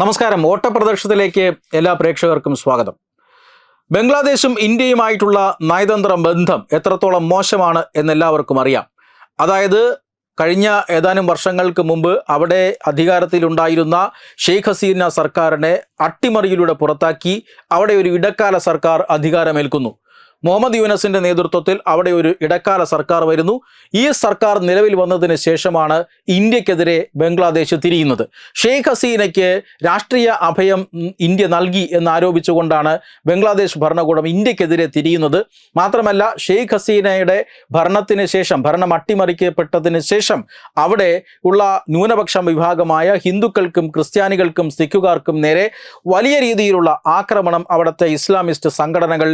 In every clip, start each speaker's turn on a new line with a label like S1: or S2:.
S1: നമസ്കാരം. ഓട്ടപ്രദർശനത്തിലേക്ക് എല്ലാ പ്രേക്ഷകർക്കും സ്വാഗതം. ബംഗ്ലാദേശും ഇന്ത്യയുമായിട്ടുള്ള നയതന്ത്ര ബന്ധം എത്രത്തോളം മോശമാണ് എന്നെല്ലാവർക്കും അറിയാം. അതായത് കഴിഞ്ഞ ഏതാനും വർഷങ്ങൾക്ക് മുമ്പ് അവിടെ അധികാരത്തിലുണ്ടായിരുന്ന ഷെയ്ഖ് ഹസീന സർക്കാരിനെ അട്ടിമറിയിലൂടെ പുറത്താക്കി അവിടെ ഒരു ഇടക്കാല സർക്കാർ അധികാരമേൽക്കുന്നു. മുഹമ്മദ് യൂനസിന്റെ നേതൃത്വത്തിൽ അവിടെ ഒരു ഇടക്കാല സർക്കാർ വരുന്നു. ഈ സർക്കാർ നിലവിൽ വന്നതിന് ശേഷമാണ് ഇന്ത്യക്കെതിരെ ബംഗ്ലാദേശ് തിരിയുന്നത്. ഷെയ്ഖ് ഹസീനയ്ക്ക് രാഷ്ട്രീയ അഭയം ഇന്ത്യ നൽകി എന്നാരോപിച്ചുകൊണ്ടാണ് ബംഗ്ലാദേശ് ഭരണകൂടം ഇന്ത്യക്കെതിരെ തിരിയുന്നത്. മാത്രമല്ല ഷെയ്ഖ് ഹസീനയുടെ ഭരണത്തിന് ശേഷം ഭരണം അട്ടിമറിക്കപ്പെട്ടതിന് ശേഷം അവിടെ ഉള്ള ന്യൂനപക്ഷ വിഭാഗമായ ഹിന്ദുക്കൾക്കും ക്രിസ്ത്യാനികൾക്കും സിഖുകാർക്കും നേരെ വലിയ രീതിയിലുള്ള ആക്രമണം അവിടുത്തെ ഇസ്ലാമിസ്റ്റ് സംഘടനകൾ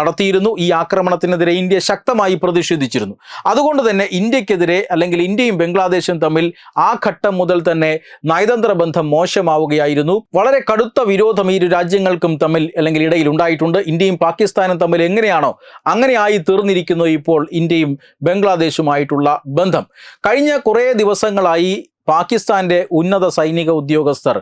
S1: നടത്തിയിരുന്നു. ഈ ആക്രമണത്തിനെതിരെ ഇന്ത്യ ശക്തമായി പ്രതിഷേധിച്ചിരുന്നു. അതുകൊണ്ട് തന്നെ ഇന്ത്യക്കെതിരെ അല്ലെങ്കിൽ ഇന്ത്യയും ബംഗ്ലാദേശും തമ്മിൽ ആ ഘട്ടം മുതൽ തന്നെ നയതന്ത്ര ബന്ധം മോശമാവുകയായിരുന്നു. വളരെ കടുത്ത വിരോധം ഇരു രാജ്യങ്ങൾക്കും തമ്മിൽ അല്ലെങ്കിൽ ഇടയിൽ ഉണ്ടായിട്ടുണ്ട്. ഇന്ത്യയും പാകിസ്ഥാനും തമ്മിൽ എങ്ങനെയാണോ അങ്ങനെയായി തീർന്നിരിക്കുന്നു ഇപ്പോൾ ഇന്ത്യയും ബംഗ്ലാദേശുമായിട്ടുള്ള ബന്ധം. കഴിഞ്ഞ കുറേ ദിവസങ്ങളായി പാകിസ്ഥാന്റെ ഉന്നത സൈനിക ഉദ്യോഗസ്ഥർ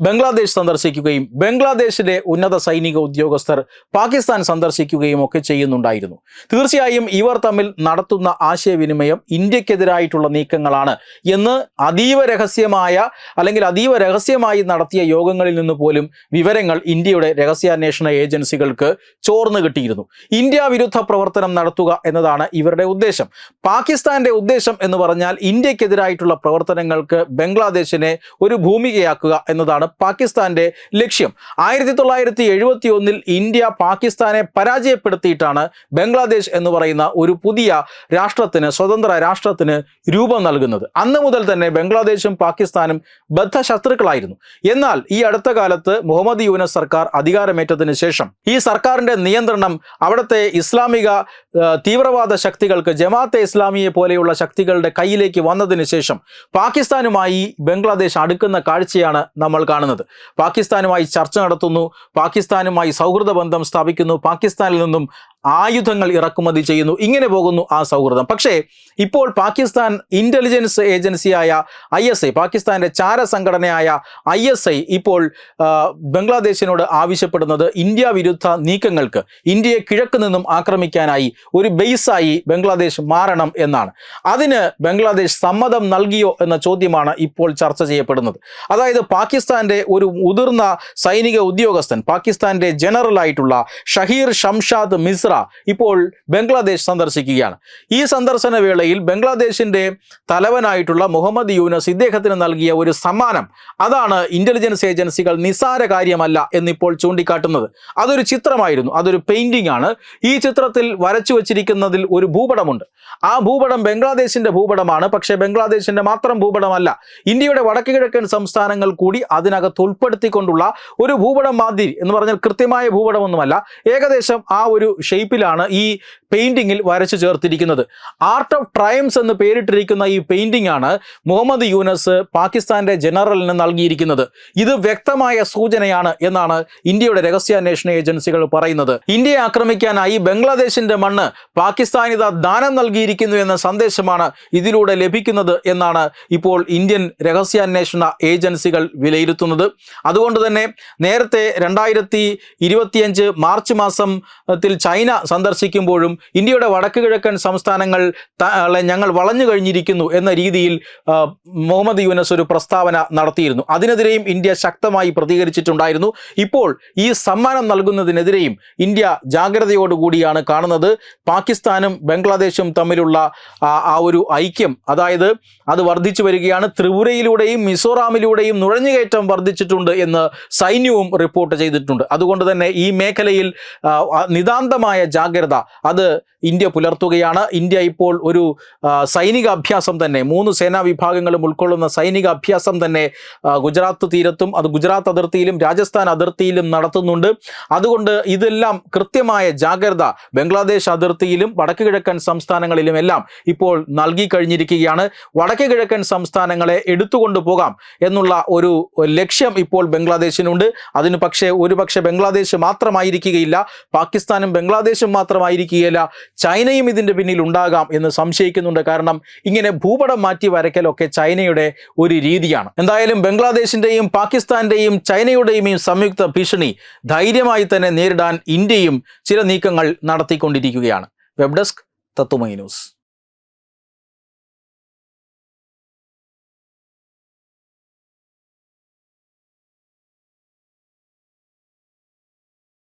S1: ബംഗ്ലാദേശ് സന്ദർശിക്കുകയും ബംഗ്ലാദേശിലെ ഉന്നത സൈനിക ഉദ്യോഗസ്ഥർ പാകിസ്ഥാൻ സന്ദർശിക്കുകയും ഒക്കെ ചെയ്യുന്നുണ്ടായിരുന്നു. തീർച്ചയായും ഇവർ തമ്മിൽ നടത്തുന്ന ആശയവിനിമയം ഇന്ത്യക്കെതിരായിട്ടുള്ള നീക്കങ്ങളാണ് എന്ന് അതീവ രഹസ്യമായ അല്ലെങ്കിൽ അതീവ രഹസ്യമായി നടത്തിയ യോഗങ്ങളിൽ നിന്ന് പോലും വിവരങ്ങൾ ഇന്ത്യയുടെ രഹസ്യാന്വേഷണ ഏജൻസികൾക്ക് ചോർന്നു കിട്ടിയിരുന്നു. ഇന്ത്യ വിരുദ്ധ പ്രവർത്തനം നടത്തുക എന്നതാണ് ഇവരുടെ ഉദ്ദേശം. പാകിസ്ഥാന്റെ ഉദ്ദേശം എന്ന് പറഞ്ഞാൽ ഇന്ത്യക്കെതിരായിട്ടുള്ള പ്രവർത്തനങ്ങൾക്ക് ബംഗ്ലാദേശിനെ ഒരു ഭൂമികയാക്കുക എന്നതാണ് പാകിസ്ഥാന്റെ ലക്ഷ്യം. ആയിരത്തി തൊള്ളായിരത്തി എഴുപത്തി ഒന്നിൽ ഇന്ത്യ പാകിസ്ഥാനെ പരാജയപ്പെടുത്തിയിട്ടാണ് ബംഗ്ലാദേശ് എന്ന് പറയുന്ന ഒരു പുതിയ രാഷ്ട്രത്തിന് സ്വതന്ത്ര രാഷ്ട്രത്തിന് രൂപം നൽകുന്നത്. അന്ന് മുതൽ തന്നെ ബംഗ്ലാദേശും പാകിസ്ഥാനും ബദ്ധ ശത്രുക്കളായിരുന്നു എന്നാൽ ഈ അടുത്ത കാലത്ത് മുഹമ്മദ് യൂനസ് സർക്കാർ അധികാരമേറ്റതിന് ശേഷം ഈ സർക്കാരിന്റെ നിയന്ത്രണം അവിടുത്തെ ഇസ്ലാമിക തീവ്രവാദ ശക്തികൾക്ക് ജമാഅത്തെ ഇസ്ലാമിയെ പോലെയുള്ള ശക്തികളുടെ കയ്യിലേക്ക് വന്നതിന് ശേഷം പാകിസ്ഥാനുമായി ബംഗ്ലാദേശ് അടുക്കുന്ന കാഴ്ചയാണ് നമ്മൾ കാണുന്നത്. പാകിസ്ഥാനുമായി ചർച്ച നടത്തുന്നു പാകിസ്ഥാനുമായി സൗഹൃദ ബന്ധം സ്ഥാപിക്കുന്നു പാകിസ്ഥാനിൽ നിന്നും ആയുധങ്ങൾ ഇറക്കുമതി ചെയ്യുന്നു. ഇങ്ങനെ പോകുന്നു ആ സൗഹൃദം. പക്ഷേ ഇപ്പോൾ പാകിസ്ഥാൻ ഇന്റലിജൻസ് ഏജൻസിയായ ഐ എസ് ഐ പാകിസ്ഥാന്റെ ചാര സംഘടനയായ ഐ എസ് ഐ ഇപ്പോൾ ബംഗ്ലാദേശിനോട് ആവശ്യപ്പെടുന്നത് ഇന്ത്യ വിരുദ്ധ നീക്കങ്ങൾക്ക് ഇന്ത്യയെ കിഴക്ക് നിന്നും ആക്രമിക്കാനായി ഒരു ബേസായി ബംഗ്ലാദേശ് മാറണം എന്നാണ്. അതിന് ബംഗ്ലാദേശ് സമ്മതം നൽകിയോ എന്ന ചോദ്യമാണ് ഇപ്പോൾ ചർച്ച ചെയ്യപ്പെടുന്നത്. അതായത് പാകിസ്ഥാന്റെ ഒരു മുതിർന്ന സൈനിക ഉദ്യോഗസ്ഥൻ പാകിസ്ഥാന്റെ ജനറൽ ആയിട്ടുള്ള ഷഹീർ ഷംഷാദ് മിസ്ര ഇപ്പോൾ ബംഗ്ലാദേശ് സന്ദർശിക്കുകയാണ്. ഈ സന്ദർശന വേളയിൽ ബംഗ്ലാദേശിന്റെ തലവനായിട്ടുള്ള മുഹമ്മദ് യൂനസ് ഇദ്ദേഹത്തിന് നൽകിയ ഒരു സമ്മാനം. അതാണ് ഇന്റലിജൻസ് ഏജൻസികൾ നിസാര കാര്യമല്ല എന്നിപ്പോൾ ചൂണ്ടിക്കാട്ടുന്നത്. അതൊരു ചിത്രമായിരുന്നു. അതൊരു പെയിന്റിംഗ് ആണ്. ഈ ചിത്രത്തിൽ വരച്ചു വച്ചിരിക്കുന്നതിൽ ഒരു ഭൂപടമുണ്ട്. ആ ഭൂപടം ബംഗ്ലാദേശിന്റെ ഭൂപടമാണ്. പക്ഷേ ബംഗ്ലാദേശിന്റെ മാത്രം ഭൂപടമല്ല. ഇന്ത്യയുടെ വടക്കു കിഴക്കൻ സംസ്ഥാനങ്ങൾ കൂടി അതിനകത്ത് ഉൾപ്പെടുത്തിക്കൊണ്ടുള്ള ഒരു ഭൂപടം മാതിരി എന്ന് പറഞ്ഞാൽ കൃത്യമായ ഭൂപടമൊന്നുമല്ല. ഏകദേശം ആ ഒരു ഷേപ്പിലാണ് ഈ പെയിന്റിങ്ങിൽ വരച്ചു ചേർത്തിരിക്കുന്നത്. ആർട്ട് ഓഫ് ട്രയംസ് എന്ന് പേരിട്ടിരിക്കുന്ന ഈ പെയിന്റിംഗ് ആണ് മുഹമ്മദ് യൂനസ് പാകിസ്ഥാന്റെ ജനറലിന് നൽകിയിരിക്കുന്നത്. ഇത് വ്യക്തമായ സൂചനയാണ് എന്നാണ് ഇന്ത്യയുടെ രഹസ്യാന്വേഷണ ഏജൻസികൾ പറയുന്നത്. ഇന്ത്യയെ ആക്രമിക്കാനായി ബംഗ്ലാദേശിന്റെ മണ്ണ് പാകിസ്ഥാനിത ദാനം നൽകിയിരിക്കുന്നു എന്ന സന്ദേശമാണ് ഇതിലൂടെ ലഭിക്കുന്നത് എന്നാണ് ഇപ്പോൾ ഇന്ത്യൻ രഹസ്യാന്വേഷണ ഏജൻസികൾ വിലയിരുത്തുന്നത്. അതുകൊണ്ട് തന്നെ നേരത്തെ രണ്ടായിരത്തി ഇരുപത്തിയഞ്ച് മാർച്ച് മാസത്തിൽ ചൈന സന്ദർശിക്കുമ്പോഴും ഇന്ത്യയുടെ വടക്ക് കിഴക്കൻ സംസ്ഥാനങ്ങൾ ഞങ്ങൾ വളഞ്ഞു കഴിഞ്ഞിരിക്കുന്നു എന്ന രീതിയിൽ മുഹമ്മദ് യൂനസ് ഒരു പ്രസ്താവന നടത്തിയിരുന്നു. അതിനെതിരെയും ഇന്ത്യ ശക്തമായി പ്രതികരിച്ചിട്ടുണ്ടായിരുന്നു. ഇപ്പോൾ ഈ സമ്മാനം നൽകുന്നതിനെതിരെയും ഇന്ത്യ ജാഗ്രതയോടുകൂടിയാണ് കാണുന്നത്. പാകിസ്ഥാനും ബംഗ്ലാദേശും തമ്മിലുള്ള ആ ഒരു ഐക്യം അതായത് അത് വർദ്ധിച്ചു വരികയാണ്. ത്രിപുരയിലൂടെയും മിസോറാമിലൂടെയും നുഴഞ്ഞുകയറ്റം വർദ്ധിച്ചിട്ടുണ്ട് എന്ന് സൈന്യവും റിപ്പോർട്ട് ചെയ്തിട്ടുണ്ട്. അതുകൊണ്ട് തന്നെ ഈ മേഖലയിൽ നിതാന്തമായ ജാഗ്രത അത് ഇന്ത്യ പുലർത്തുകയാണ്. ഇന്ത്യ ഇപ്പോൾ ഒരു സൈനിക അഭ്യാസം തന്നെ മൂന്ന് സേനാ വിഭാഗങ്ങളും ഉൾക്കൊള്ളുന്ന സൈനിക അഭ്യാസം തന്നെ ഗുജറാത്ത് തീരത്തും അത് ഗുജറാത്ത് അതിർത്തിയിലും രാജസ്ഥാൻ അതിർത്തിയിലും നടത്തുന്നുണ്ട്. അതുകൊണ്ട് ഇതെല്ലാം കൃത്യമായ ജാഗ്രത ബംഗ്ലാദേശ് അതിർത്തിയിലും വടക്ക് കിഴക്കൻ സംസ്ഥാനങ്ങളിലും എല്ലാം ഇപ്പോൾ നൽകി കഴിഞ്ഞിരിക്കുകയാണ്. വടക്ക് കിഴക്കൻ സംസ്ഥാനങ്ങളെ എടുത്തുകൊണ്ടു പോകാം എന്നുള്ള ഒരു ലക്ഷ്യം ഇപ്പോൾ ബംഗ്ലാദേശിനുണ്ട്. അതിന് പക്ഷേ ഒരുപക്ഷെ ബംഗ്ലാദേശ് മാത്രമായിരിക്കുകയില്ല പാകിസ്ഥാനും ബംഗ്ലാദേശും ബംഗ്ലാദേശും ചൈനയും ഇതിന്റെ പിന്നിൽ ഉണ്ടാകാം എന്ന് സംശയിക്കുന്നുണ്ട്. കാരണം ഇങ്ങനെ ഭൂപടം മാറ്റി വരയ്ക്കലൊക്കെ ചൈനയുടെ ഒരു രീതിയാണ്. എന്തായാലും ബംഗ്ലാദേശിന്റെയും പാകിസ്ഥാന്റെയും ചൈനയുടെയും ഈ സംയുക്ത ഭീഷണി ധൈര്യമായി തന്നെ നേരിടാൻ ഇന്ത്യയും ചില നീക്കങ്ങൾ നടത്തിക്കൊണ്ടിരിക്കുകയാണ്. വെബ് ഡെസ്ക് തത്തുമൈ ന്യൂസ്.